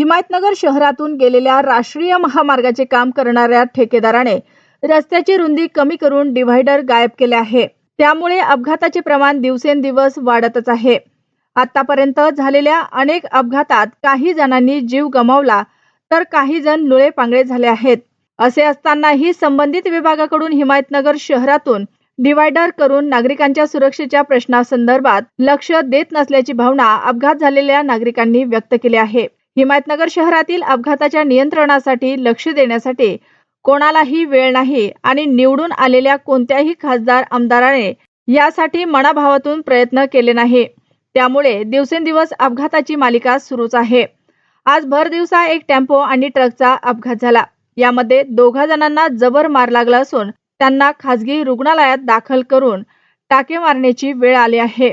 हिमायतनगर शहरातून गेलेल्या राष्ट्रीय महामार्गाचे काम करणाऱ्या ठेकेदाराने रस्त्याची रुंदी कमी करून डिव्हायडर गायब केले आहे. त्यामुळे अपघाताचे प्रमाण दिवसेंदिवस वाढतच आहे. आतापर्यंत झालेल्या अनेक अपघातात काही जणांनी जीव गमावला तर काही जण लुळे पांगळे झाले आहेत. असे असतानाही संबंधित विभागाकडून हिमायतनगर शहरातून डिव्हायडर करून नागरिकांच्या सुरक्षेच्या प्रश्नासंदर्भात लक्ष देत नसल्याची भावना अपघात झालेल्या नागरिकांनी व्यक्त केली आहे. हिमायतनगर शहरातील अपघाताच्या नियंत्रणासाठी लक्ष देण्यासाठी कोणालाही वेळ नाही आणि निवडून आलेल्या कोणत्याही खासदार आमदाराने यासाठी मनाभावातून प्रयत्न केले नाही. त्यामुळे दिवसेंदिवस अपघाताची मालिका सुरूच आहे. आज भर दिवसा एक टेम्पो आणि ट्रकचा अपघात झाला. यामध्ये दोघा जणांना जबर मार लागला असून त्यांना खासगी रुग्णालयात दाखल करून टाके मारण्याची वेळ आली आहे.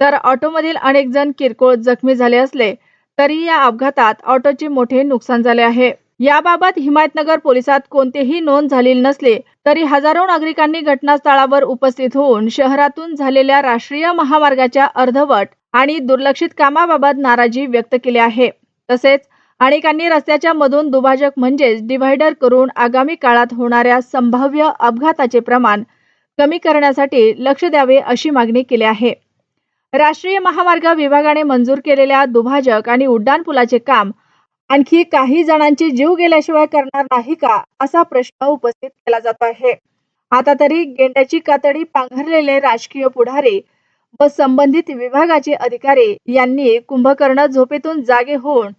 तर ऑटोमधील अनेक जण किरकोळ जखमी झाले असले तरी या अपघातात ऑटोचे मोठे नुकसान झाले आहे. याबाबत हिमायतनगर पोलिसात कोणतेही नोंद झालेली नसले तरी हजारो नागरिकांनी घटनास्थळावर उपस्थित होऊन शहरातून झालेल्या राष्ट्रीय महामार्गाच्या अर्धवट आणि दुर्लक्षित कामाबाबत नाराजी व्यक्त केली आहे. तसेच अनेकांनी रस्त्याच्या मधून दुभाजक म्हणजेच डिव्हायडर करून आगामी काळात होणाऱ्या संभाव्य अपघाताचे प्रमाण कमी करण्यासाठी लक्ष द्यावे अशी मागणी केली आहे. राष्ट्रीय महामार्ग विभागाने मंजूर केलेल्या दुभाजक आणि उड्डाण पुलाचे काम आणखी काही जणांची जीव गेल्याशिवाय करणार नाही का असा प्रश्न उपस्थित केला जातो आहे. आता तरी गेंड्याची कातडी पांघरलेले राजकीय पुढारी व संबंधित विभागाचे अधिकारी यांनी कुंभकर्ण झोपेतून जागे होऊन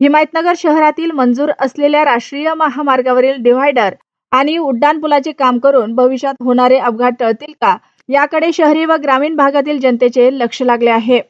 हिमायतनगर शहरातील मंजूर असलेल्या राष्ट्रीय महामार्गावरील डिव्हायडर आणि उड्डाण पुलाचे काम करून भविष्यात होणारे अपघात टळतील का याकडे शहरी व ग्रामीण भागातील जनतेचे लक्ष लागले आहे.